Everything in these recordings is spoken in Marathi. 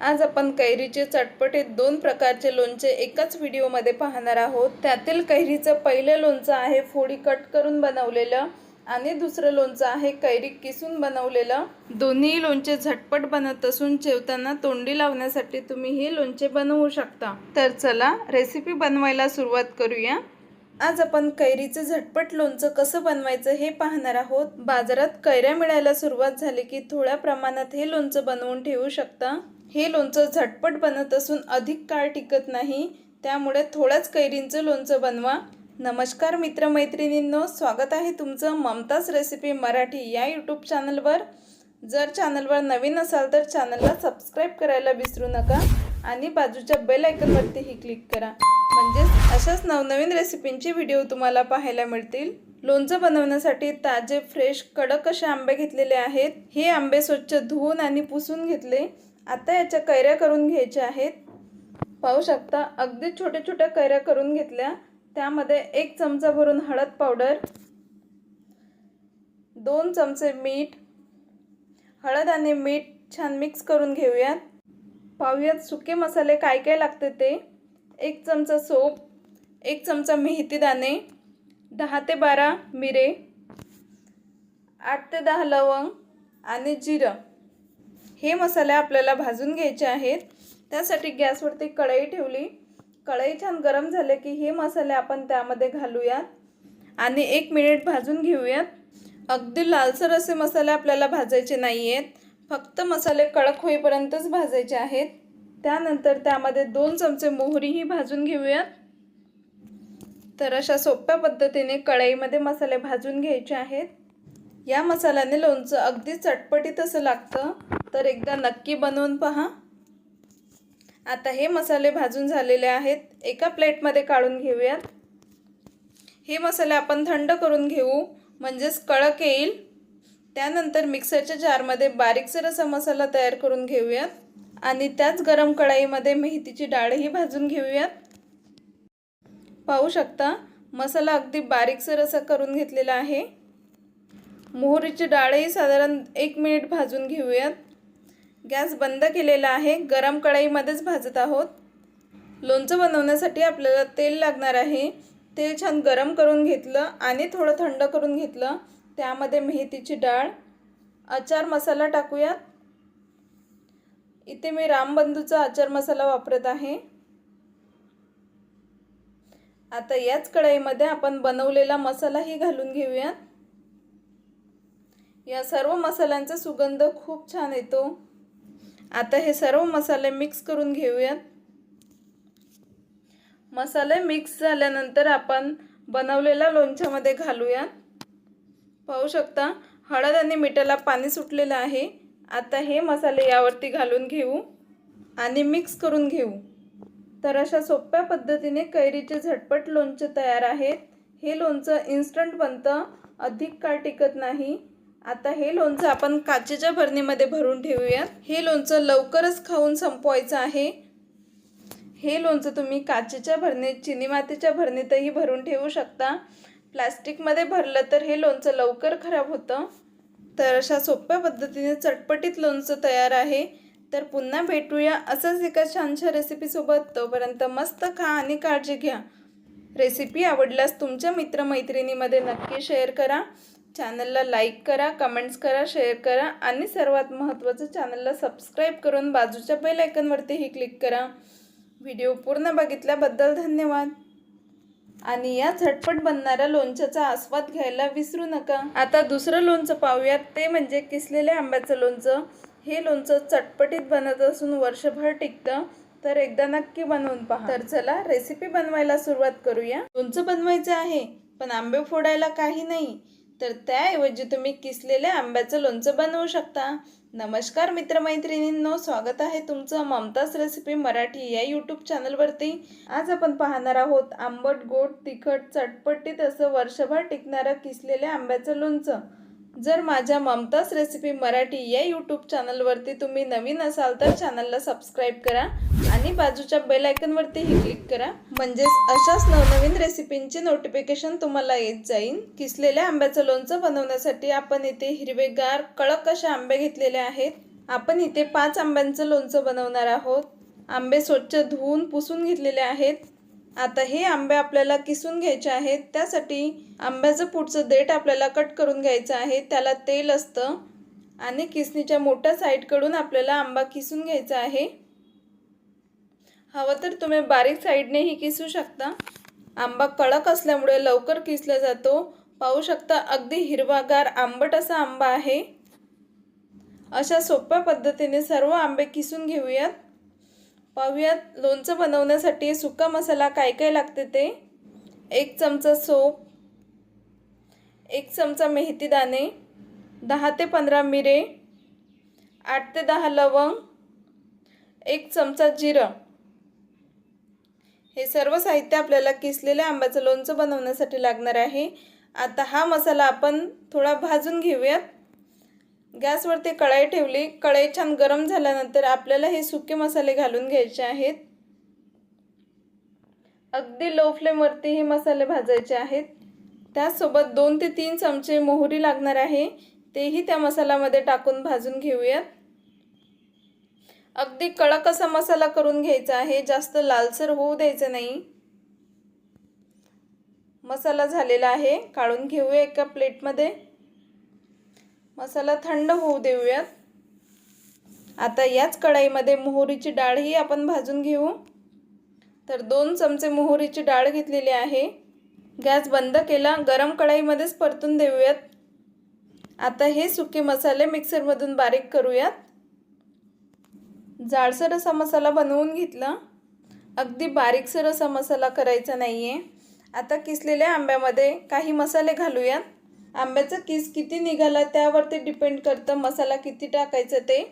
आज आपण कैरीचे चटपटीत दोन प्रकारचे लोणचे एकाच व्हिडिओमध्ये पाहणार आहोत. त्यातील कैरीचं पहिलं लोणचं आहे फोडी कट करून बनवलेलं आणि दुसरं लोणचं आहे कैरी किसून बनवलेलं. दोन्ही लोणचे झटपट बनत असून जेवताना तोंडी लावण्यासाठी तुम्ही हे लोणचे बनवू शकता. तर चला रेसिपी बनवायला सुरुवात करूया. आज आपण कैरीचं झटपट लोणचं कसं बनवायचं हे पाहणार आहोत. बाजारात कैऱ्या मिळायला सुरुवात झाली की थोड्या प्रमाणात हे लोणचं बनवून ठेवू शकता. हे लोणचं झटपट बनत असून अधिक काळ टिकत नाही त्यामुळे थोड्याच कैरींचं लोणचं बनवा. नमस्कार मित्रमैत्रिणींनो स्वागत आहे तुमचं ममताज रेसिपी मराठी या यूट्यूब चॅनलवर जर चॅनलवर नवीन असाल तर चॅनलला सबस्क्राईब करायला विसरू नका आणि बाजूच्या बेल आयकनवरतीही क्लिक करा. म्हणजेच अशाच नवनवीन रेसिपींचे व्हिडिओ तुम्हाला पाहायला मिळतील. लोणचं बनवण्यासाठी ताजे फ्रेश कडक असे आंबे घेतलेले आहेत. हे आंबे स्वच्छ धुवून आणि पुसून घेतले. आता याच्या कैऱ्या करून घ्यायच्या आहेत. पाहू शकता अगदी छोट्या छोट्या कैऱ्या करून घेतल्या. त्यामध्ये एक चमचा भरून हळद पावडर दोन चमचे मीठ हळद आणि मीठ छान मिक्स करून घेऊयात. पाहूयात सुके मसाले काय काय लागते ते. एक चमचा सोप एक चमचा मेहती दाणे दहा ते बारा मिरे आठ ते दहा लवंग आणि जिरं. हे मसाले आपल्याला भाजून घ्यायचे आहेत. त्यासाठी गॅसवरती कढई ठेवली. कढई छान गरम झाले की हे मसाले आपण त्यामध्ये घालूयात. आणि एक मिनिट भाजून घेऊयात. अगदी लालसर असे मसाले आपल्याला भाजायचे नाही आहेत फक्त मसाले कडक होईपर्यंतच भाजायचे आहेत. त्यानंतर त्यामध्ये दोन चमचे मोहरीही भाजून घेऊयात. तर अशा सोप्या पद्धतीने कढईमध्ये मसाले भाजून घ्यायचे आहेत. या मसाल्याने लोणचं अगदी चटपटीत असं लागतं. तर एकदा नक्की बनवून पहा. आता हे मसाले भाजून झालेले आहेत. एका प्लेटमध्ये काढून घेऊयात. हे मसाले आपण थंड करून घेऊ म्हणजेच कळक येईल. त्यानंतर मिक्सरच्या जारमध्ये बारीकसर असा मसाला तयार करून घेऊयात. आणि त्याच गरम कढाईमध्ये मेहतीची डाळही भाजून घेऊयात. पाहू शकता मसाला अगदी बारीकसर असा करून घेतलेला आहे. मोहरीची डाळही साधारण एक मिनिट भाजून घेऊयात. गॅस बंद केलेला आहे. गरम कढईमध्येच भाजत आहोत. लोणचं बनवण्यासाठी आपल्याला तेल लागणार आहे. तेल छान गरम करून घेतलं आणि थोडं थंड करून घेतलं. त्यामध्ये मेहथीची डाळ आचार मसाला टाकूयात. इथे मी रामबंधूचा आचार मसाला वापरत आहे. आता याच कढईमध्ये आपण बनवलेला मसालाही घालून घेऊयात. या सर्व मसाल्यांचा सुगंध खूप छान येतो. आता हे सर्व मसाले मिक्स करून घेऊयात. मसाले मिक्स झाल्यानंतर आपण बनवलेल्या लोणच्यामध्ये घालूयात. पाहू शकता हळद आणि मिठाला पाणी सुटलेलं आहे. आता हे मसाले यावरती घालून घेऊ आणि मिक्स करून घेऊ. तर अशा सोप्या पद्धतीने कैरीचे झटपट लोणचे तयार आहेत. हे लोणचं इन्स्टंट बनतं अधिक काळ टिकत नाही. आता हे लोणचं आपण काचेच्या भरणीमध्ये भरून ठेवूयात. हे लोणचं लवकरच खाऊन संपवायचं आहे. हे लोणचं तुम्ही काचेच्या भरणीत चिनी मातीच्या भरणीतही भरून ठेवू शकता. प्लॅस्टिकमध्ये भरलं तर हे लोणचं लवकर खराब होतं. तर अशा सोप्या पद्धतीने चटपटीत लोणचं तयार आहे. तर पुन्हा भेटूया असंच एका छानशा रेसिपीसोबत तोपर्यंत मस्त खा आणि काळजी घ्या. रेसिपी आवडल्यास तुमच्या मित्रमैत्रिणीमध्ये नक्की शेअर करा. चॅनलला लाईक करा कमेंट्स करा शेअर करा आणि सर्वात महत्त्वाचं चॅनलला सबस्क्राईब करून बाजूच्या बेल आयकनवरतीही क्लिक करा. व्हिडिओ पूर्ण बघितल्याबद्दल धन्यवाद. आणि या झटपट बनणाऱ्या लोणच्याचा आस्वाद घ्यायला विसरू नका. आता दुसरं लोणचं पाहूयात. ते म्हणजे किसलेल्या आंब्याचं लोणचं. हे लोणचं चटपटीत बनत असून वर्षभर टिकतं. तर एकदा नक्की बनवून पहा. तर चला रेसिपी बनवायला सुरुवात करूया. लोणचं बनवायचं आहे पण आंबे फोडायला काही नाही. तर त्याऐवजी तुम्ही किसलेल्या आंब्याचं लोणचं बनवू शकता. नमस्कार मित्रमैत्रिणींनो स्वागत आहे तुमचं ममताज रेसिपी मराठी या यूट्यूब चॅनलवरती. आज आपण पाहणार आहोत आंबट गोड तिखट चटपटीत असं वर्षभर टिकणारं किसलेल्या आंब्याचं लोणचं. जर माझ्या ममताज रेसिपी मराठी या यूट्यूब चॅनलवरती तुम्ही नवीन असाल तर चॅनलला सबस्क्राईब करा आणि बाजूच्या बेल आयकनवरतीही क्लिक करा. म्हणजेच अशाच नवनवीन रेसिपींचे नोटिफिकेशन तुम्हाला येत जाईल किसलेल्या आंब्याचं लोणचं बनवण्यासाठी आपण इथे हिरवेगार कडक अशा आंबे घेतलेले आहेत. आपण इथे पाच आंब्यांचं लोणचं बनवणार आहोत. आंबे स्वच्छ धुवून पुसून घेतलेले आहेत. आता हे आंबे आपल्याला किसून घ्यायचे आहेत. त्यासाठी आंब्याचं पुढचं देठ आपल्याला कट करून घ्यायचं आहे. त्याला तेल असतं आणि किसणीच्या मोठ्या साईडकडून आपल्याला आंबा किसून घ्यायचा आहे. हवं तर तुम्ही बारीक साईडनेही किसू शकता. आंबा कडक असल्यामुळे लवकर किसला जातो. पाहू शकता अगदी हिरवागार आंबट असा आंबा आहे. अशा सोप्या पद्धतीने सर्व आंबे किसून घेऊयात. पाहूयात. लोणचं बनवण्यासाठी सुका मसाला काय काय लागते ते? एक चमचा सोप एक चमचा मेथी दाणे दहा ते पंधरा मिरे आठ ते दहा लवंग एक चमचा जिरं. हे सर्व साहित्य आपल्याला किसलेल्या आंब्याचं लोणचं बनवण्यासाठी लागणार आहे. आता हा मसाला आपण थोडा भाजून घेऊयात. गॅसवरती कढाई ठेवली. कढाई छान गरम झाल्यानंतर आपल्याला हे सुके मसाले घालून घ्यायचे आहेत. अगदी लो फ्लेमवरती हे मसाले भाजायचे आहेत. त्याचसोबत दोन ते तीन चमचे मोहरी लागणार आहे. तेही त्या मसाल्यामध्ये टाकून भाजून घेऊयात. अगदी कडक असा मसाला करून घ्यायचा आहे. जास्त लालसर होऊ द्यायचं नाही. मसाला झालेला आहे. काढून घेऊया एका प्लेटमध्ये. मसाला थंड होऊ देऊयात. आता याच कढाईमध्ये मोहरीची डाळही आपण भाजून घेऊ. तर दोन चमचे मोहरीची डाळ घेतलेली आहे. गॅस बंद केला गरम कढाईमध्येच परतून देऊयात. आता हे सुके मसाले मिक्सरमधून बारीक करूयात. जाडसर असा मसाला बनवून घेतला. अगदी बारीकसर असा मसाला करायचा नाही आहे आता किसलेल्या आंब्यामध्ये काही मसाले घालूयात. आंब्याचा किस किती निघाला त्यावरती डिपेंड करतं. मसाला किती टाकायचं ते.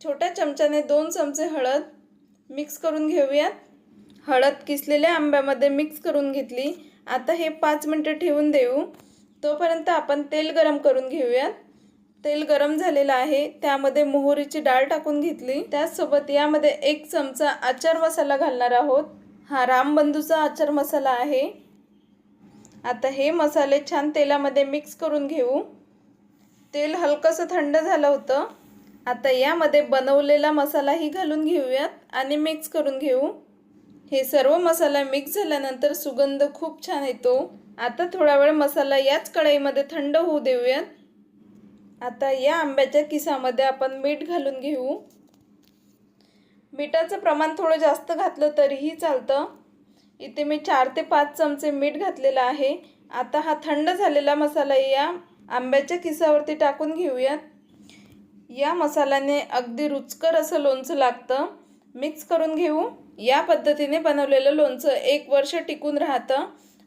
छोट्या चमच्याने दोन चमचे हळद मिक्स करून घेऊयात हळद किसलेल्या आंब्यामध्ये मिक्स करून घेतली. आता हे पाच मिनटं ठेवून देऊ. तोपर्यंत आपण तेल गरम करून घेऊयात तेल गरम झालेलं आहे. त्यामध्ये मोहरीची डाळ टाकून घेतली. त्याचसोबत यामध्ये एक चमचा आचार मसाला घालणार आहोत. हा रामबंधूचा आचार मसाला आहे. आता हे मसाले छान तेलामध्ये मिक्स करून घेऊ. तेल हलकंसं थंड झालं होतं. आता यामध्ये बनवलेला मसालाही घालून घेऊयात आणि मिक्स करून घेऊ. हे सर्व मसाला मिक्स झाल्यानंतर सुगंध खूप छान येतो. आता थोडा वेळ मसाला याच कढईमध्ये थंड होऊ देऊयात. आता या आंब्याच्या किसामध्ये आपण मीठ घालून घेऊ. मिठाचं प्रमाण थोडं जास्त घातलं तरीही चालतं. इथे मी चार ते पाच चमचे मीठ घातलेलं आहे. आता हा थंड झालेला मसाला या आंब्याच्या किसावरती टाकून घेऊयात. या मसाल्याने अगदी रुचकर असं लोणचं लागतं. मिक्स करून घेऊ. या पद्धतीने बनवलेलं लोणचं एक वर्ष टिकून राहतं.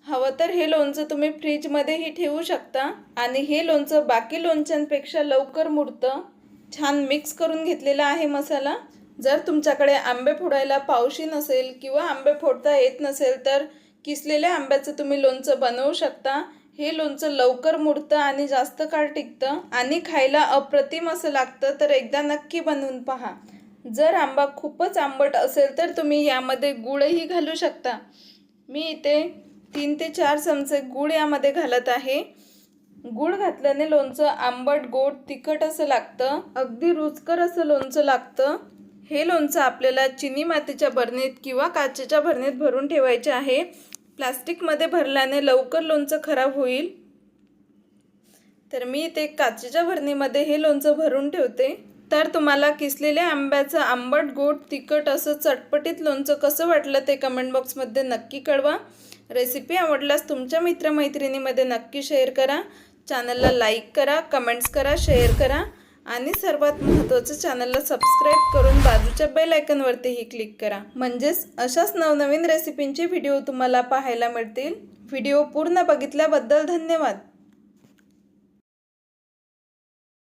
हवं तर हे लोणचं तुम्ही फ्रीजमध्येही ठेवू शकता आणि हे लोणचं बाकी लोणच्यांपेक्षा लवकर मुरतं. छान मिक्स करून घेतलेला आहे मसाला. जर तुमच्याकडे आंबे फोडायला पावशी नसेल किंवा आंबे फोडता येत नसेल तर किसलेल्या आंब्याचं तुम्ही लोणचं बनवू शकता. हे लोणचं लवकर मुडतं आणि जास्त काळ टिकतं आणि खायला अप्रतिम असं लागतं तर एकदा नक्की बनवून पहा. जर आंबा खूपच आंबट असेल तर तुम्ही यामध्ये गुळही घालू शकता. मी इथे तीन ते चार चमचे गूळ यामध्ये घालत आहे. गूळ घातल्याने लोणचं आंबट गोड तिखट असं लागतं. अगदी रुचकर असं लोणचं लागतं. हे लोणचं आपल्याला चिनी मातीच्या भरणीत किंवा काचेच्या भरणीत भरून ठेवायचे आहे. प्लास्टिकमध्ये भरल्याने लवकर लोणचं खराब होईल. तर मी इथे काचेच्या भरणीमध्ये हे लोणचं भरून ठेवते. तर तुम्हाला किसलेल्या आंब्याचं आंबट गोड तिखट असं चटपटीत लोणचं कसं वाटलं ते कमेंट बॉक्समध्ये नक्की कळवा. रेसिपी आवडल्यास तुमच्या मित्रमैत्रिणीमध्ये नक्की शेअर करा. चॅनलला लाईक करा कमेंट्स करा शेअर करा. आणि सर्वात महत्त्वाचं चॅनलला सबस्क्राईब करून बाजूच्या बेल आयकनवरतीही क्लिक करा. म्हणजेच अशाच नवनवीन रेसिपींचे व्हिडिओ तुम्हाला पाहायला मिळतील. व्हिडिओ पूर्ण बघितल्याबद्दल धन्यवाद.